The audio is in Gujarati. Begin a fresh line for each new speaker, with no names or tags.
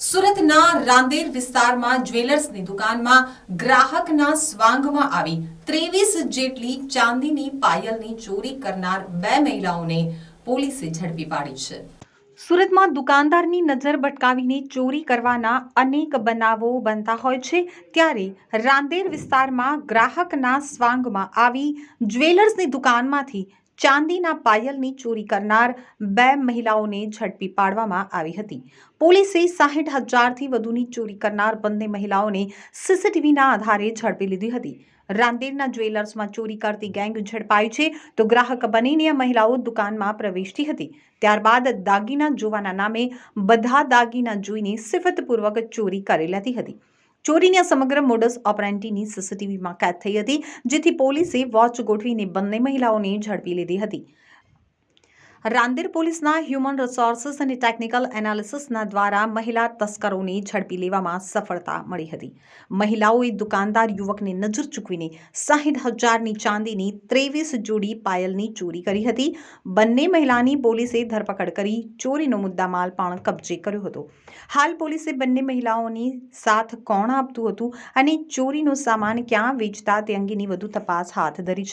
સુરતના રાંદેર વિસ્તારમાં જ્વેલર્સની દુકાનમાં ગ્રાહકના સ્વાંગમાં આવી ત્રેવીસ જેટલી ચાંદીની પાયલની ચોરી કરનાર બે મહિલાઓને પોલીસે ઝડપી પાડી છે. સુરતમાં દુકાનદારની નજર ભટકાવીને ચોરી કરવાના અનેક બનાવો બનતા હોય છે, ત્યારે રાંદેર વિસ્તારમાં ગ્રાહકના સ્વાંગમાં આવી જ્વેલર્સની દુકાનમાંથી ચાંદીના પાયલની ચોરી કરનાર બે મહિલાઓને ઝડપી પાડવામાં આવી હતી. પોલીસે સાહીઠ હજારથી વધુની ચોરી કરનાર બંને મહિલાઓને સીસીટીવીના આધારે ઝડપી લીધી હતી. રાંદેરના જ્વેલર્સમાં ચોરી કરતી ગેંગ ઝડપાઈ છે તો ગ્રાહક બનીને મહિલાઓ દુકાનમાં પ્રવેશતી હતી. ત્યારબાદ દાગીના જોવાના નામે બધા દાગીના જોઈને સિફતપૂર્વક ચોરી કરી લેતી હતી. ચોરીની આ સમગ્ર મોડસ ઓપરેન્ટીની સીસીટીવીમાં કેદ થઈ હતી, જેથી પોલીસે વોચ ગોઠવીને બંને મહિલાઓને ઝડપી લીધી હતી. રાંદેર પોલીસના હ્યુમન રિસોર્સિસ અને ટેકનિકલ એનાલિસિસના દ્વારા મહિલા તસ્કરોને ઝડપી લેવામાં સફળતા મળી હતી. મહિલાઓએ દુકાનદાર યુવકને નજર ચૂકવીને સાહીઠ હજારની ચાંદીની ત્રેવીસ જોડી પાયલની ચોરી કરી હતી. બંને મહિલાની પોલીસે ધરપકડ કરી, ચોરીનો મુદ્દામાલ પણ કબજે કર્યો હતો. હાલ પોલીસે બંને મહિલાઓની સાથ કોણ આપતું હતું અને ચોરીનો સામાન ક્યાં વેચતા તે અંગેની વધુ તપાસ હાથ ધરી છે.